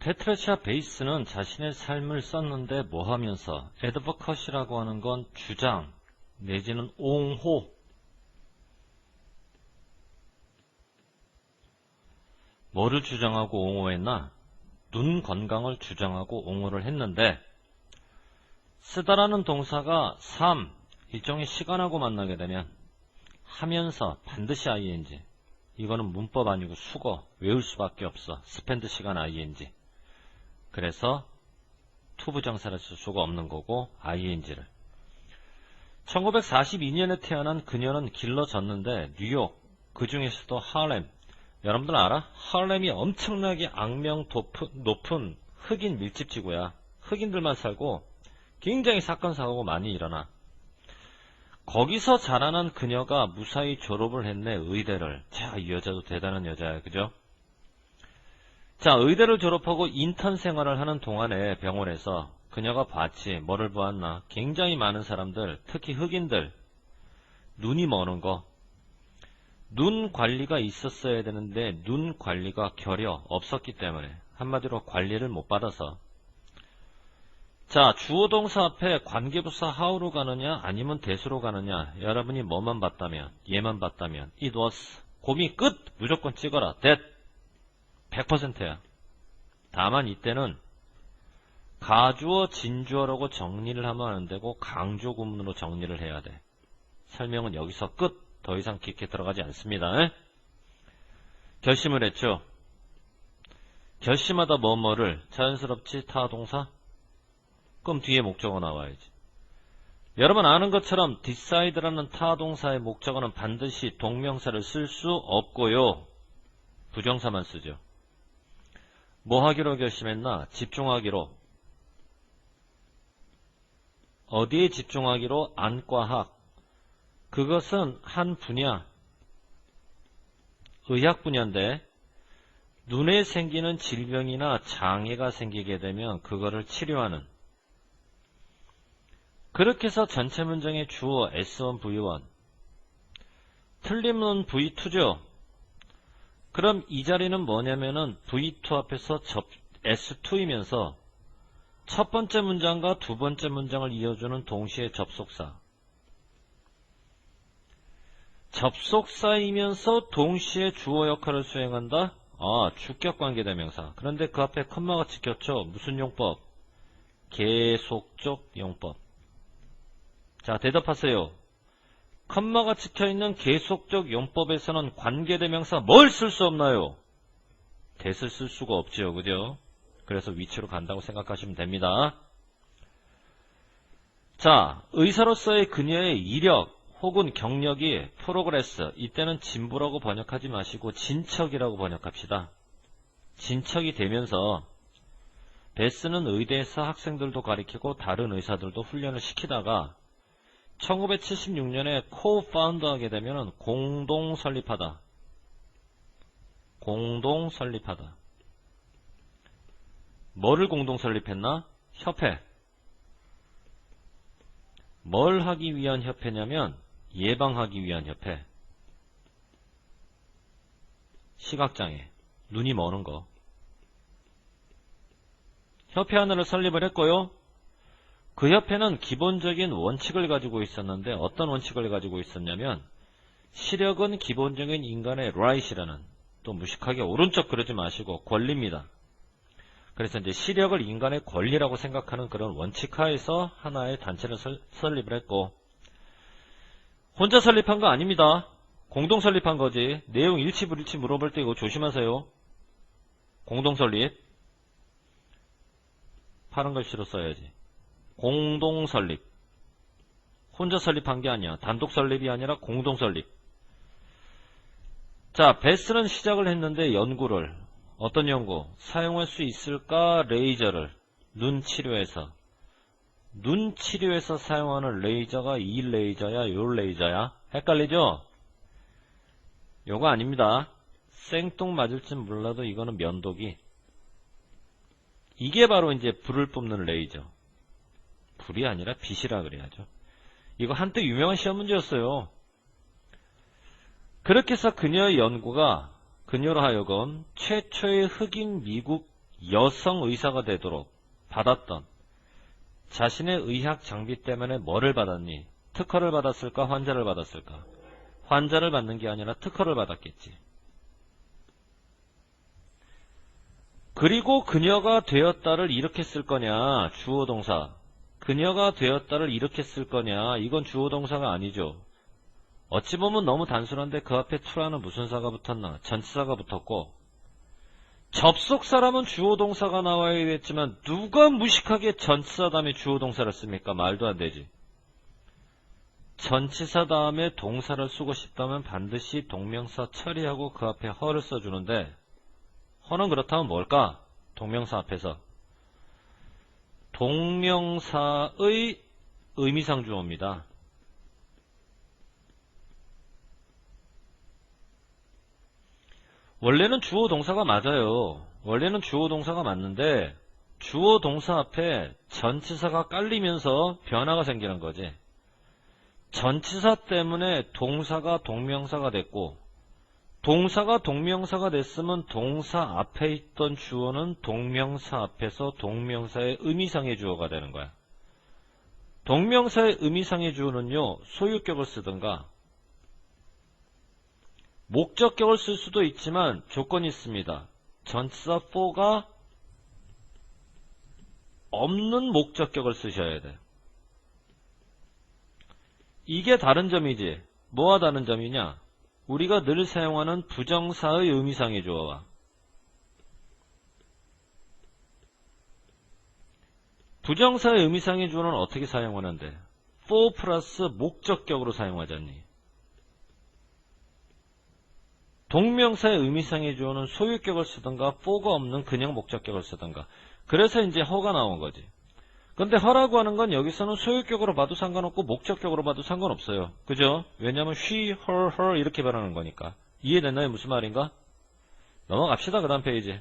페트레시아 베이스는 자신의 삶을 썼는데 뭐 하면서 에드버컷이라고 하는 건 주장 내지는 옹호. 뭐를 주장하고 옹호했나? 눈 건강을 주장하고 옹호를 했는데 쓰다라는 동사가 삶, 일종의 시간하고 만나게 되면 하면서 반드시 ing. 이거는 문법 아니고 수거 외울 수밖에 없어. 스펜드 시간 ing 그래서 투부정사를 쓸 수가 없는 거고 ing를. 1942년에 태어난 그녀는 길러졌는데 뉴욕 그 중에서도 하렘 여러분들 알아? 하렘이 엄청나게 악명 높은, 흑인 밀집지구야. 흑인들만 살고 굉장히 사건 사고가 많이 일어나. 거기서 자라난 그녀가 무사히 졸업을 했네 의대를. 자 이 여자도 대단한 여자야 그죠? 자 의대를 졸업하고 인턴 생활을 하는 동안에 병원에서 그녀가 봤지 뭐를 보았나? 굉장히 많은 사람들 특히 흑인들 눈이 머는 거. 눈 관리가 있었어야 되는데 눈 관리가 결여 없었기 때문에 한마디로 관리를 못 받아서. 자 주어 동사 앞에 관계부사 how로 가느냐 아니면 대수로 가느냐 여러분이 뭐만 봤다면 얘만 봤다면 it was 곰이 끝! 무조건 찍어라. that 100%야 다만 이때는 가주어 진주어라고 정리를 하면 안 되고 강조 구문으로 정리를 해야 돼 설명은 여기서 끝 더 이상 깊게 들어가지 않습니다. 결심을 했죠. 결심하다 뭐뭐를 자연스럽지 타 동사? 그럼 뒤에 목적어 나와야지. 여러분 아는 것처럼 decide라는 타 동사의 목적어는 반드시 동명사를 쓸 수 없고요. 부정사만 쓰죠. 뭐 하기로 결심했나? 집중하기로. 어디에 집중하기로? 안과학. 그것은 한 분야, 의학 분야인데 눈에 생기는 질병이나 장애가 생기게 되면 그거를 치료하는 그렇게 해서 전체 문장의 주어 S1, V1 틀림은 V2죠. 그럼 이 자리는 뭐냐면은 V2 앞에서 접, S2이면서 첫 번째 문장과 두 번째 문장을 이어주는 동시에 접속사 접속사이면서 동시에 주어 역할을 수행한다? 아, 주격관계대명사. 그런데 그 앞에 컴마가 찍혔죠? 무슨 용법? 계속적 용법. 자, 대답하세요. 컴마가 찍혀있는 계속적 용법에서는 관계대명사 뭘 쓸 수 없나요? 대을 쓸 수가 없지요. 그죠? 그래서 위치로 간다고 생각하시면 됩니다. 자, 의사로서의 그녀의 이력, 혹은 경력이 프로그레스 이때는 진부라고 번역하지 마시고 진척이라고 번역합시다. 진척이 되면서 베스는 의대에서 학생들도 가리키고 다른 의사들도 훈련을 시키다가 1976년에 코파운드하게 되면 공동 설립하다. 공동 설립하다. 뭐를 공동 설립했나? 협회. 뭘 하기 위한 협회냐면 예방하기 위한 협회 시각장애 눈이 머는 거 협회 하나를 설립을 했고요. 그 협회는 기본적인 원칙을 가지고 있었는데 어떤 원칙을 가지고 있었냐면 시력은 기본적인 인간의 right이라는 또 무식하게 오른쪽 그러지 마시고 권리입니다. 그래서 이제 시력을 인간의 권리라고 생각하는 그런 원칙하에서 하나의 단체를 설립을 했고 혼자 설립한 거 아닙니다. 공동 설립한 거지. 내용 일치 불일치 물어볼 때 이거 조심하세요. 공동 설립. 파란 글씨로 써야지. 공동 설립. 혼자 설립한 게 아니야. 단독 설립이 아니라 공동 설립. 자, 베스는 시작을 했는데 연구를 어떤 연구? 사용할 수 있을까? 레이저를 눈 치료에서 눈 치료에서 사용하는 레이저가 이 레이저야, 요 레이저야? 헷갈리죠? 요거 아닙니다. 생뚱 맞을진 몰라도 이거는 면도기. 이게 바로 이제 불을 뿜는 레이저. 불이 아니라 빛이라 그래야죠. 이거 한때 유명한 시험 문제였어요. 그렇게 해서 그녀의 연구가 그녀로 하여금 최초의 흑인 미국 여성 의사가 되도록 받았던 자신의 의학 장비 때문에 뭐를 받았니? 특허를 받았을까? 환자를 받았을까? 환자를 받는 게 아니라 특허를 받았겠지. 그리고 그녀가 되었다를 이렇게 쓸 거냐? 주어 동사. 그녀가 되었다를 이렇게 쓸 거냐? 이건 주어 동사가 아니죠. 어찌 보면 너무 단순한데 그 앞에 to라는 무슨 사가 붙었나? 전치사가 붙었고 접속 사람은 주어 동사가 나와야 됐지만 누가 무식하게 전치사 다음에 주어 동사를 씁니까? 말도 안 되지. 전치사 다음에 동사를 쓰고 싶다면 반드시 동명사 처리하고 그 앞에 허를 써주는데 허는 그렇다면 뭘까? 동명사 앞에서 동명사의 의미상 주어입니다. 원래는 주어 동사가 맞아요. 원래는 주어 동사가 맞는데 주어 동사 앞에 전치사가 깔리면서 변화가 생기는 거지. 전치사 때문에 동사가 동명사가 됐고 동사가 동명사가 됐으면 동사 앞에 있던 주어는 동명사 앞에서 동명사의 의미상의 주어가 되는 거야. 동명사의 의미상의 주어는요, 소유격을 쓰든가, 목적격을 쓸 수도 있지만 조건이 있습니다. 전치사 for가 없는 목적격을 쓰셔야 돼. 이게 다른 점이지. 뭐와 다른 점이냐? 우리가 늘 사용하는 부정사의 의미상의 주어와 부정사의 의미상의 주어는 어떻게 사용하는데? for 플러스 목적격으로 사용하잖니. 동명사의 의미상의 주어는 소유격을 쓰든가 for가 없는 그냥 목적격을 쓰든가 그래서 이제 허가 나온 거지. 근데 허라고 하는 건 여기서는 소유격으로 봐도 상관없고 목적격으로 봐도 상관없어요. 그죠? 왜냐면 she, her, her 이렇게 말하는 거니까. 이해됐나요? 무슨 말인가? 넘어갑시다. 그 다음 페이지.